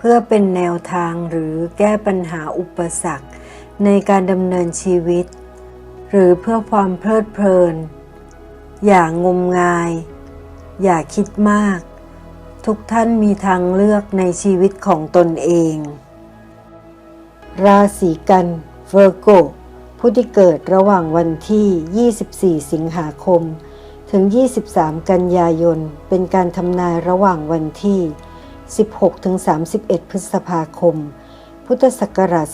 พื่อเป็นแนวทางหรือแก้ปัญหาอุปสรรค ในการดำเนินชีวิต หรือเพื่อความเพลิดเพลิน อย่างงมงาย อย่าคิดมาก ทุกท่านมีทางเลือกในชีวิตของตนเอง ราศีกัน Virgo ผู้ที่เกิดระหว่างวันที่ 24 สิงหาคม ถึง 23 กันยายน เป็นการทำนายระหว่างวันที่ 16ถึง31 พฤษภาคม พุทธศักราช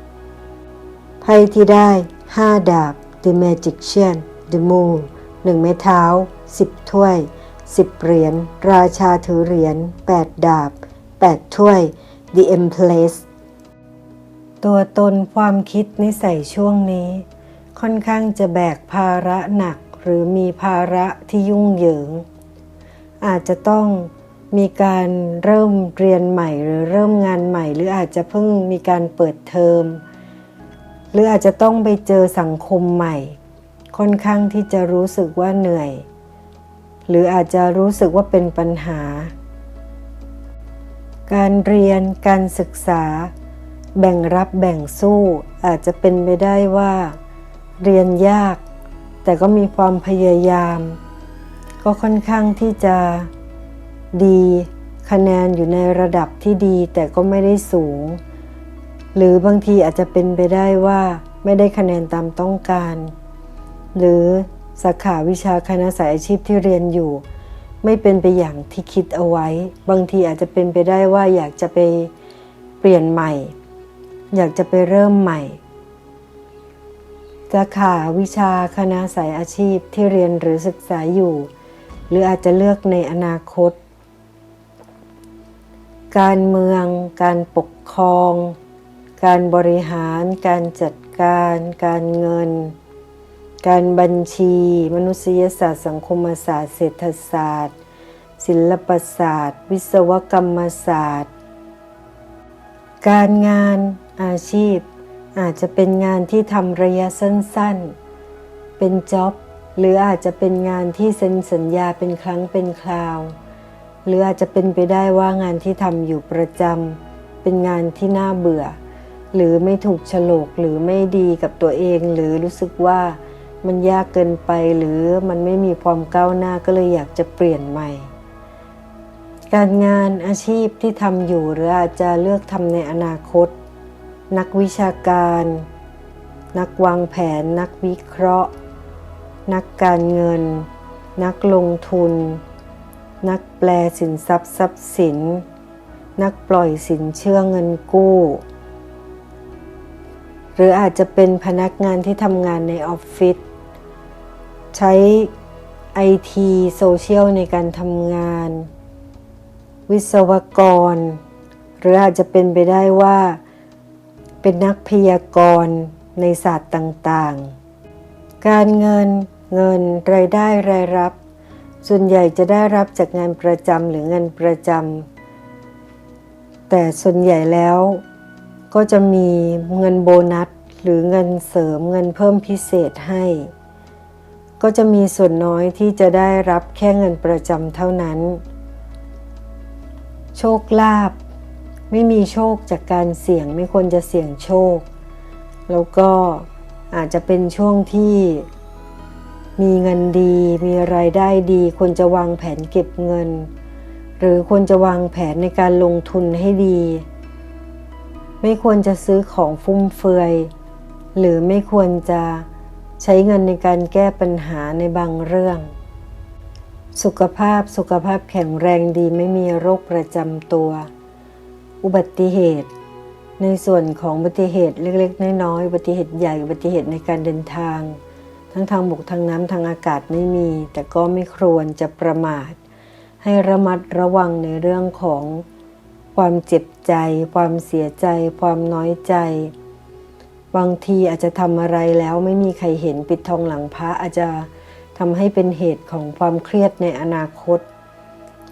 2566 ไพ่ที่ได้ 5 ดาบ The Magician The Moon 1 ไม้เท้า 10 ถ้วย 10 เหรียญ ราชาถือเหรียญ 8 ดาบ 8 ถ้วย The Empress ตัวตนความคิดนิสัยช่วงนี้ ค่อนข้างจะแบกภาระหนักหรือมีภาระที่ยุ่งเหยิง อาจจะต้องมีการเริ่มเรียนใหม่ หรือเริ่มงานใหม่ หรืออาจจะเพิ่งมีการเปิดเทอม หรืออาจจะต้องไปเจอสังคมใหม่ ค่อนข้างที่จะรู้สึกว่าเหนื่อย หรืออาจจะรู้สึกว่าเป็นปัญหา การเรียนการศึกษา แบ่งรับแบ่งสู้ อาจจะเป็นไปได้ว่า เรียนยาก แต่ก็มีความพยายาม ก็ค่อนข้างที่จะดีคะแนนอยู่ในระดับที่ดีแต่ก็ไม่ได้สูง หรือบางทีอาจจะเป็นไปได้ว่าไม่ได้คะแนนตามต้องการ หรือสาขาวิชาคณะสายอาชีพที่เรียนอยู่ ไม่เป็นไปอย่างที่คิดเอาไว้ บางทีอาจจะเป็นไปได้ว่าอยากจะไปเปลี่ยนใหม่ อยากจะไปเริ่มใหม่สาขาวิชาคณะสายอาชีพที่เรียนหรือศึกษาอยู่ หรืออาจจะเลือกในอนาคต การเมือง การปกครอง การบริหาร การจัดการ การเงิน การบัญชี มนุษยศาสตร์สังคมศาสตร์ เศรษฐศาสตร์ ศิลปศาสตร์ วิศวกรรมศาสตร์ การงานอาชีพอาจจะเป็นงานที่ทำระยะสั้นๆ เป็นจ็อบ หรืออาจจะเป็นงานที่เซ็นสัญญาเป็นครั้งเป็นคราว หรืออาจจะเป็นไปได้ว่างานที่ทำอยู่ประจำเป็นงานที่น่าเบื่อ หรือไม่ถูกฉลกหรือไม่ดีกับตัวเอง หรือรู้สึกว่ามันยากเกินไปหรือมันไม่มีความก้าวหน้าก็เลยอยากจะเปลี่ยนใหม่ การงานอาชีพที่ทำอยู่หรืออาจจะเลือกทำในอนาคต นักวิชาการ นักวางแผน นักวิเคราะห์ นักการเงิน นักลงทุน นักแปลสินทรัพย์ทรัพย์สิน นักปล่อยสินเชื่อเงินกู้ หรืออาจจะเป็นพนักงานที่ทำงานในออฟฟิศใช้ไอทีโซเชียลในการทำงาน วิศวกร หรืออาจจะเป็นไปได้ว่า เป็นนักพยากรณ์ในศาสตร์ต่างๆ การเงิน เงินรายได้รายรับ ส่วนใหญ่จะได้รับจากงานประจำหรือเงินประจำแต่ส่วนใหญ่แล้ว ก็จะมีเงินโบนัสหรือเงินเสริมเงินเพิ่มพิเศษให้ ก็จะมีส่วนน้อยที่จะได้รับแค่เงินประจำเท่านั้น โชคลาภไม่มีโชคจากการเสี่ยงไม่ควรจะเสี่ยงโชค แล้วก็อาจจะเป็นช่วงที่ มีเงินดีมีรายได้ดีควรจะวางแผนเก็บเงิน หรือควรจะวางแผนในการลงทุนให้ดี ไม่ควรจะซื้อของฟุ่มเฟือย หรือไม่ควรจะใช้เงินในการแก้ปัญหาในบางเรื่อง สุขภาพสุขภาพแข็งแรงดีไม่มีโรคประจำตัว อุบัติเหตุ ในส่วนของอุบัติเหตุเล็กๆน้อยๆอุบัติเหตุใหญ่อุบัติเหตุในการเดินทาง ทั้งทางบกทางน้ำทางอากาศไม่มี แต่ก็ไม่ควรจะประมาท ให้ระมัดระวังในเรื่องของความเจ็บใจ ความเสียใจ ความน้อยใจ บางทีอาจจะทำอะไรแล้วไม่มีใครเห็นปิดทองหลังพระอาจจะทำให้เป็นเหตุของความเครียดในอนาคต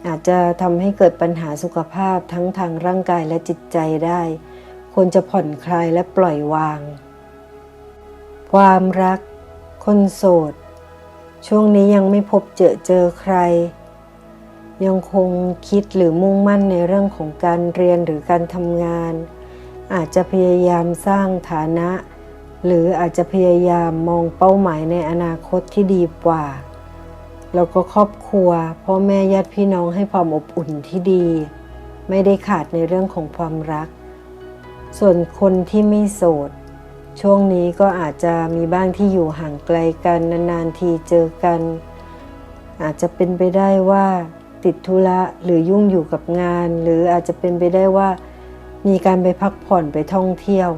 อาจจะทำให้เกิดปัญหาสุขภาพทั้งทางร่างกายและจิตใจได้ ควรจะผ่อนคลายและปล่อยวาง ความรัก คนโสด ช่วงนี้ยังไม่พบเจอเจอใคร ยังคงคิดหรือมุ่งมั่นในเรื่องของการเรียนหรือการทำงาน อาจจะพยายามสร้างฐานะ หรืออาจจะพยายามมองเป้าหมายในอนาคตที่ดีกว่า แล้วก็ครอบครัวพ่อแม่ญาติพี่น้องให้ความอบอุ่นที่ดี ไม่ได้ขาดในเรื่องของความรัก ส่วนคนที่ไม่โสด ช่วงนี้ก็อาจจะมีบ้างที่อยู่ห่างไกลกันนานๆทีเจอกัน อาจจะเป็นไปได้ว่าติดธุระหรือยุ่งอยู่กับงาน หรืออาจจะเป็นไปได้ว่ามีการไปพักผ่อนไปท่องเที่ยว